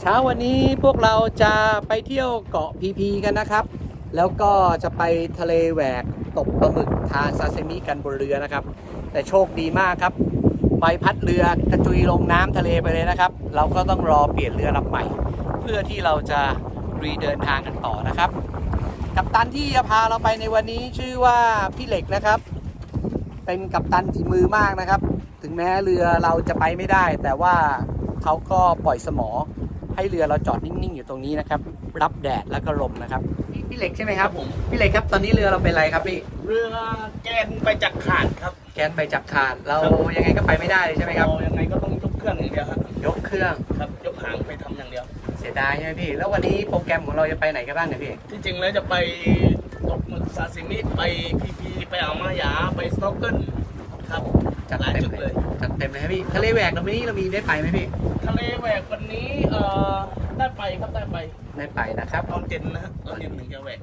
เช้าวันนี้พวกเราจะไปเที่ยวเกาะพีพีกันนะครับ แล้วก็จะไปทะเลแหวกตกปลาหมึกทานซาซิมิกันบนเรือนะครับ แต่โชคดีมากครับใบพัดเรือกระจุยลงน้ำทะเลไปเลยนะครับ เราก็ต้องรอเปลี่ยนเรือลำใหม่ เพื่อที่เราจะรีเดินทางกันต่อนะครับ กัปตันที่จะพาเราไปในวันนี้ชื่อว่าพี่เหล็กนะครับ เป็นกัปตันฝีมือมากนะครับ ถึงแม้เรือเราจะไปไม่ได้ แต่ว่าเขาก็ปล่อยสมอ ให้เรือเราจอดนิ่งๆอยู่ตรงนี้นะครับ รับแดดแล้วก็ลมนะครับ พี่พี่เหล็กใช่ไหมครับผมพี่เหล็กครับตอนนี้เรือเราเป็นอะไรครับพี่เรือแกนไปจากขาดครับ แกนไปจับขาดเรายังไงก็ไปไม่ได้เลยใช่ไหมครับเรายังไงก็ต้องยกเครื่องอย่างเดียวครับยกเครื่องครับยกหางไปทำอย่างเดียว เสียดายใช่ไหมพี่ แล้ววันนี้โปรแกรมของเราจะไปไหนกันบ้างเนี่ยพี่ที่จริงแล้วจะไปตกหมึกซาซิมิไปพีพีไปอ่าวมายาไปสโนว์เกิลครับ จัดหลายเต็มจุดเลเลย ยจัดเต็มเลยครับพี่ทะเลแหวกเราวันนี้เรามีได้ไปไหมพี่ทะเลแหวกวันนี้เอ่อได้ไปครับได้ไปได้ไปนะครับตอนเย็นนะฮะตอนเย็นถึงจะแหวก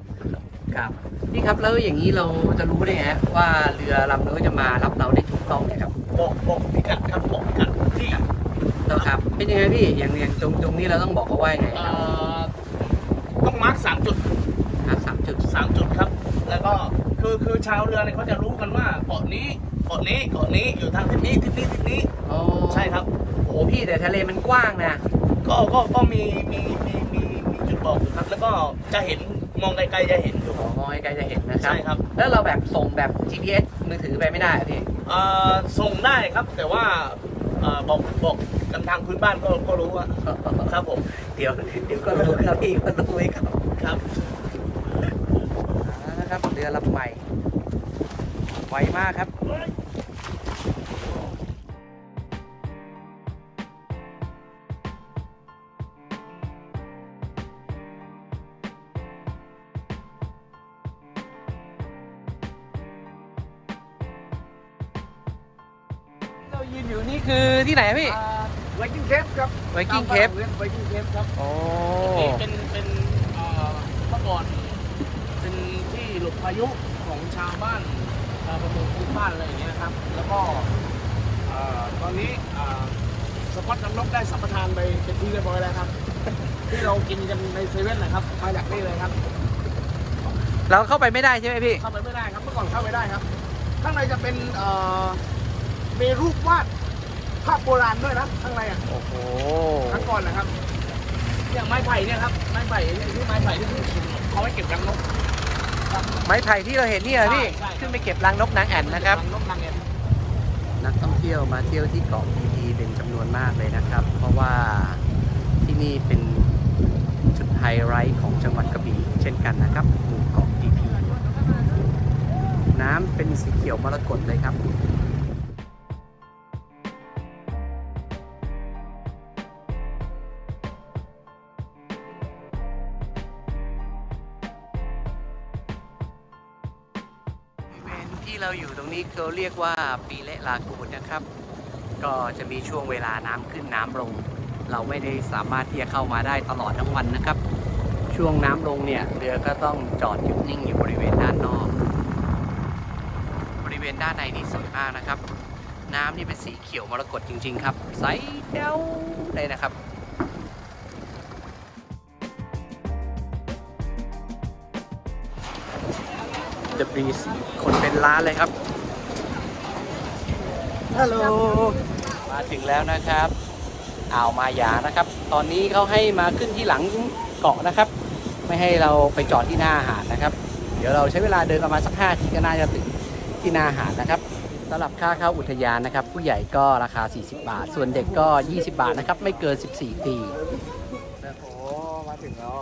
ครับพี่ครับแล้วอย่างนี้เราจะรู้ได้ไงฮะว่าเรือลำนู้นจะมารับเราได้ถูกต้องเนี่ยครับบอกบอกพิกัดครับบอกพิกัดที่ต้องครับเป็นยังไงพี่อย่างอย่างตรงตรงนี้เราต้องบอกเขาว่ายังไงเอ่อต้องมาร์คสามจุด ครับสามจุดสามจุดครับ แล้วก็ คือคือชาวเรือเนี่ยเขาจะรู้กันว่าเกาะนี้เกาะนี้เกาะนี้อยู่ทางทิศนี้ทิศนี้ทิศนี้อ๋อใช่ครับ โอ้พี่แต่ทะเลมันกว้างนะ ก็ก็ก็มีมีมีมีมีจุดบอกอยู่ครับ แล้วก็จะเห็นมองไกลๆจะเห็นอยู่อ๋อมองไกลๆจะเห็นนะครัใช่ครับ แล้วเราแบบส่งแบบ GPS มือถือไปไม่ได้อะพี่เอ่อส่งได้ครับแต่ว่าเอ่อบอกบอกกันทางพื้นบ้านก็ก็รู้อะครับผม เดี๋ยวเดี๋ยวก็รู้ครับพี่ก็รู้ไว้ครับ ครับเอาละนะค รับเรือลำใหม่ ไวมากครับเรายืนอยู่นี่คือที่ไหนอะพี่ ไวกิ้งเคฟครับ Viking ตาม Cave ฝรั่งเรียกไวกิ้งเคฟครับ โอ้ นี่เป็นเป็นเอ่อเมื่อก่อนเป็นที่ หลบพายุของชาวบ้านชาวประมงพื้นบ้านอะไรอย่างเงี้ยครับ แล้วก็เอ่อตอนนี้เอ่อสปอตน้ำนกได้สัมปทานไปเป็นที่เรียบร้อยแล้วครับ ที่เรากินกันในเซเว่นนะครับมาจากนี่เลยครับเราเข้าไปไม่ได้ใช่ไหมพี่เข้าไปไม่ได้ครับเมื่อก่อนเข้าไปได้ครับ ข้างในจะเป็นเอ่อมีรูปวาดภาพโบราณด้วยนะข้างในอะโอ้โหครั้งก่อนนะครับอย่างไม้ไผ่เนี่ยครับไม้ไผ่เนี่ยที่ไม้ไผ่ที่ขึ้นเขาไว้เก็บรังนกครับ ไม้ไผ่ที่เราเห็นนี่เหรอพี่ ใช่ใช่ ขึ้นไปเก็บรังนกนางแอ่นนะครับรังนกนางแอ่นนักท่องเที่ยวมาเที่ยวที่เกาะพีพีเป็นจำนวนมากเลยนะครับ เพราะว่าที่นี่เป็นจุดไฮไลท์ของจังหวัดกระบี่เช่นกันนะครับหมู่เกาะพีพีน้ำเป็นสีเขียวมรกตเลยครับ ที่เราอยู่ตรงนี้เขาเรียกว่าปีเละลากูนนะครับ ก็จะมีช่วงเวลาน้ำขึ้นน้ำลง เราไม่ได้สามารถที่จะเข้ามาได้ตลอดทั้งวันนะครับ ช่วงน้ำลงเนี่ยเรือก็ต้องจอดหยุดนิ่งอยู่บริเวณด้านนอก บริเวณด้านในนี่สวยมากนะครับ น้ำนี่เป็นสีเขียวมรกตจริง ๆ ครับใสแจ๋วเลยนะครับ จะมีคนเป็นล้านเลยครับ ฮัลโหล มาถึงแล้วนะครับ อ่าวมายานะครับ ตอนนี้เขาให้มาขึ้นที่หลังเกาะนะครับ ไม่ให้เราไปจอดที่หน้าหาดนะครับ เดี๋ยวเราใช้เวลาเดินประมาณสักห้าทีก็น่าจะถึงที่หน้าหาดนะครับสำหรับค่าเข้าอุทยานนะครับ ผู้ใหญ่ก็ราคา 40 บาท ส่วนเด็กก็ 20 บาทนะครับ ไม่เกิน 14 ปีโอ้โหมาถึงแล้ว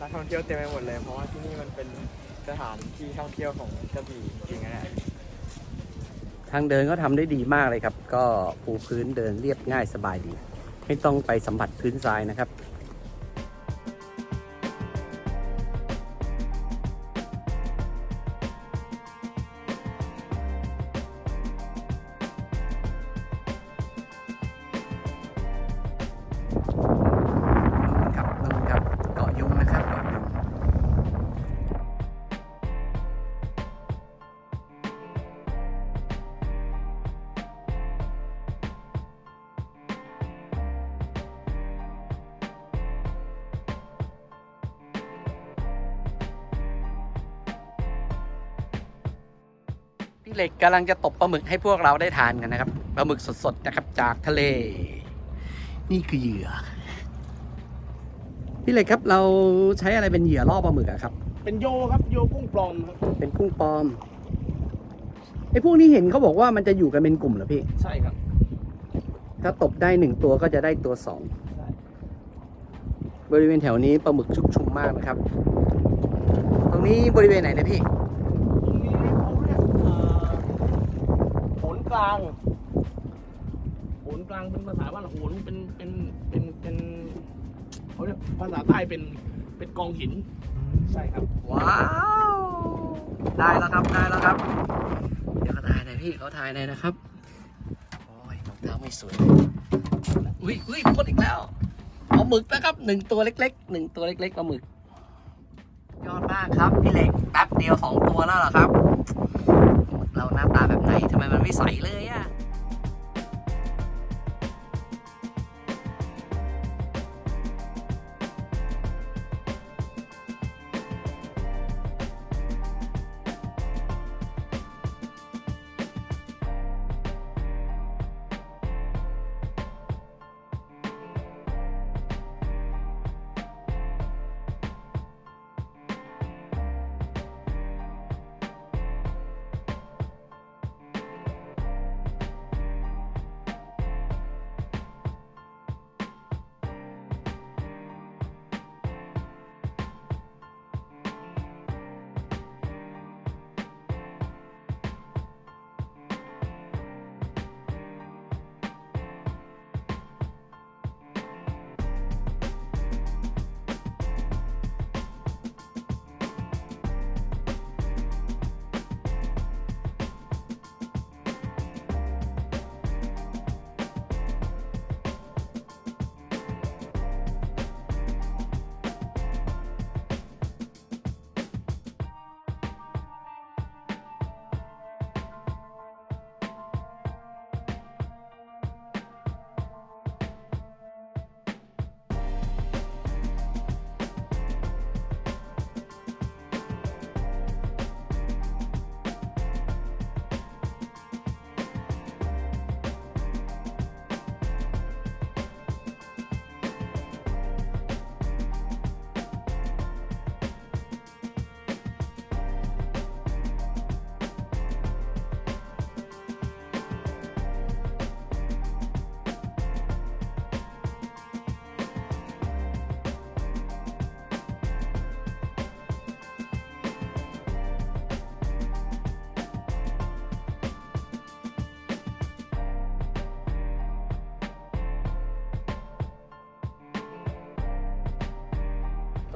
นักท่องเที่ยวเต็มไปหมดเลย เพราะว่าที่นี่มันเป็น สถานที่ท่องเที่ยวของกระบี่จริงๆนะเนี่ยทางเดินก็ทำได้ดีมากเลยครับ ก็ปูพื้นเดินเรียบง่ายสบายดี ไม่ต้องไปสัมผัสพื้นทรายนะครับครับ เหล็กกำลังจะตบปลาหมึกให้พวกเราได้ทานกันนะครับปลาหมึกสดๆนะครับจากทะเล นี่คือเหยื่อพี่เหล็กครับเราใช้อะไรเป็นเหยื่อล่อปลาหมึกอะครับ เป็นโยครับโยกุ้งปลอมครับเป็นกุ้งปลอมไอ้พวกนี้เห็นเขาบอกว่ามันจะอยู่กันเป็นกลุ่มเหรอพี่ ใช่ครับถ้าตบได้หนึ่งตัวก็จะได้ตัวสองใช่บริเวณแถวนี้ปลาหมึกชุกชุมมากนะครับ ตรงนี้บริเวณไหนนะพี่ ตรงนี้เขาเรียกเอ่อโหน กลางโหนกลางเป็นภาษาบ้านเราโหนเป็นเป็นเป็นเป็นเขาเรียกภาษาใต้เป็นเป็นกองหิน ใช่ครับ ว้าว ได้แล้วครับได้แล้วครับ เดี๋ยวเขาถ่ายหน่อยพี่เขาถ่ายหน่อยนะครับ โอ้ยรองเท้าไม่สวยอุ้ยอุ้ยพ่นอีกแล้วปลาหมึกนะครับหนึ่งตัวเล็กๆหนึ่งตัวเล็กๆปลาหมึก ยอดมากครับ พี่เหล็กแป๊บเดียวสองตัวแล้วเหรอครับ เราหน้าตาแบบไหนทำไมมันไม่ใสเลยอะ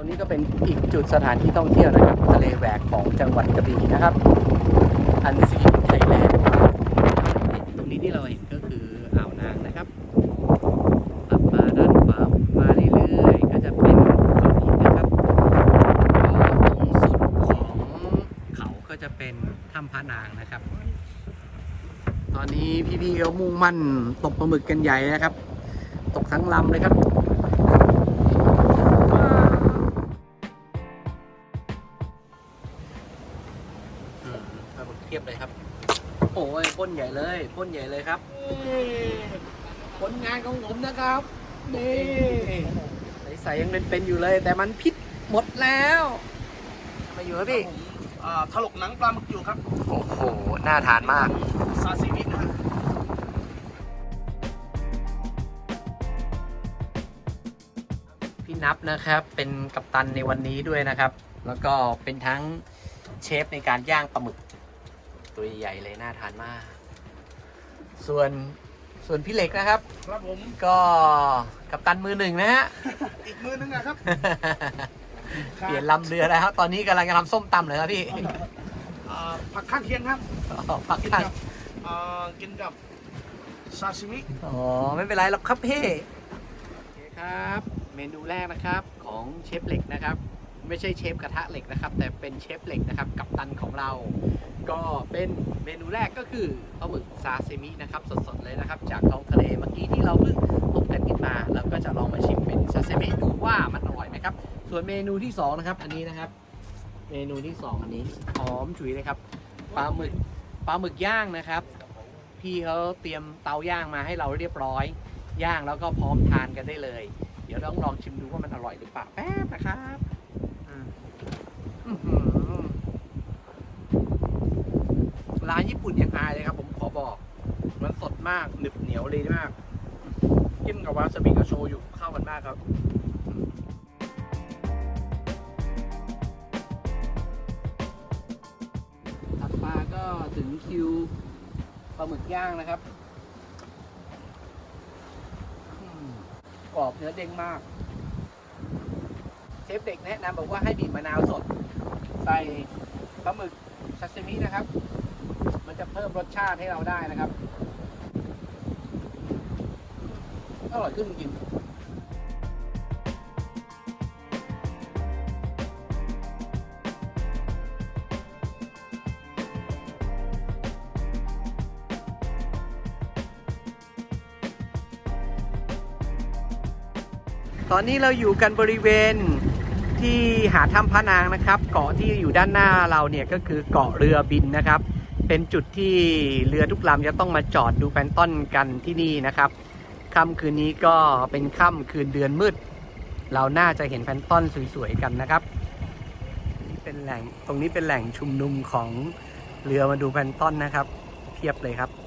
รงนี้ก็เป็นอีกจุดสถานที่ท่องเที่ยวนะครับทะเลแหวกของจังหวัดกระบี่นะครับ อันซีนไทยแลนด์ตรงนี้ที่เราเห็นก็คืออ่าวนางนะครับขับมาด้านขวามาเรื่อยๆก็จะเป็นเกาหินนะครับตรงสุดของเขาก็จะเป็นถ้ำพระนางนะครับ ตอนนี้พี่ๆเขามุ่งมั่นตกปลาหมึกกันใหญ่นะครับ ตกทั้งลำเลยครับ เลยพ่นใหญ่เลยครับผลงานของผมนะครับนี่ใสๆยังเป็นๆอยู่เลย แต่มันพิษหมดแล้วทำไมาอยู่ครับพี่ผมอ่าถลกหนังปลาหมึกอยู่ครับ โอ้โห น่าทานมาก ซาซิมินะฮะพี่นับนะครับเป็นกัปตันในวันนี้ด้วยนะครับ แล้วก็เป็นทั้งเชฟในการย่างปลาหมึก ตัวใหญ่ๆเลยน่าทานมาก ส่วนส่วนพี่เหล็กนะครับ ครับผมก็กัปตันมือหนึ่งนะฮะ อีกมือนึงอะครับ เปลี่ยนลำเรือแล้วครับตอนนี้กำลังจะทำส้มตำเลยครับพี่อ่าผักข้างเคียงครับปักกินทันกับอ่ากินกับซาซิมิอ๋อไม่เป็นไรหรอกครับพี่ โอเคครับ เมนูแรกนะครับของเชฟเหล็กนะครับ ไม่ใช่เชฟกระทะเหล็กนะครับ แต่เป็นเชฟเหล็กนะครับ กับตันของเรา ก็เป็นเมนูแรกก็คือปลาหมึกซาซิมินะครับสดๆเลยนะครับ จากท้องทะเลเมื่อกี้ที่เราเพิ่งตกกันกินมาเราก็จะลองมาชิมเป็นซาซิมิดูว่ามันอร่อยไหมครับ ส่วนเมนูที่สองนะครับอันนี้นะครับ เมนูที่สองอันนี้หอมฉุยเลยครับปลาหมึกปลาหมึกย่างนะครับ พี่เขาเตรียมเตาย่างมาให้เราเรียบร้อย ย่างแล้วก็พร้อมทานกันได้เลย เดี๋ยวต้องลองชิมดูว่ามันอร่อยหรือเปล่าแป๊บนะครับอืมอื้อหือ ร้านญี่ปุ่นยังอายเลยครับ ผมขอบอก มันสดมากหนึบเหนียวเลยมากจิ้มกับวาซาบิกับโชยุเข้ากันมากครับถัดมาก็ถึงคิวปลาหมึกย่างนะครับกรอบเนื้อเด้งมาก เชฟเด็กแนะนำบอกว่าให้บีบมะนาวสด ใส่ปลาหมึกซาซิมินะครับ จะเพิ่มรสชาติให้เราได้นะครับอร่อยขึ้นจริงตอนนี้เราอยู่กันบริเวณที่หาดถ้ำพระนางนะครับ เกาะที่อยู่ด้านหน้าเราเนี่ยก็คือเกาะเรือบินนะครับ เป็นจุดที่เรือทุกลำจะต้องมาจอดดูแพนต้อนกันที่นี่นะครับค่ำคืนนี้ก็เป็นค่ำคืนเดือนมืด เราน่าจะเห็นแพนต้อนสวยๆกันนะครับเป็นแหล่งตรงนี้เป็นแหล่งชุมนุมของเรือมาดูแพนต้อนนะครับ เพียบเลยครับ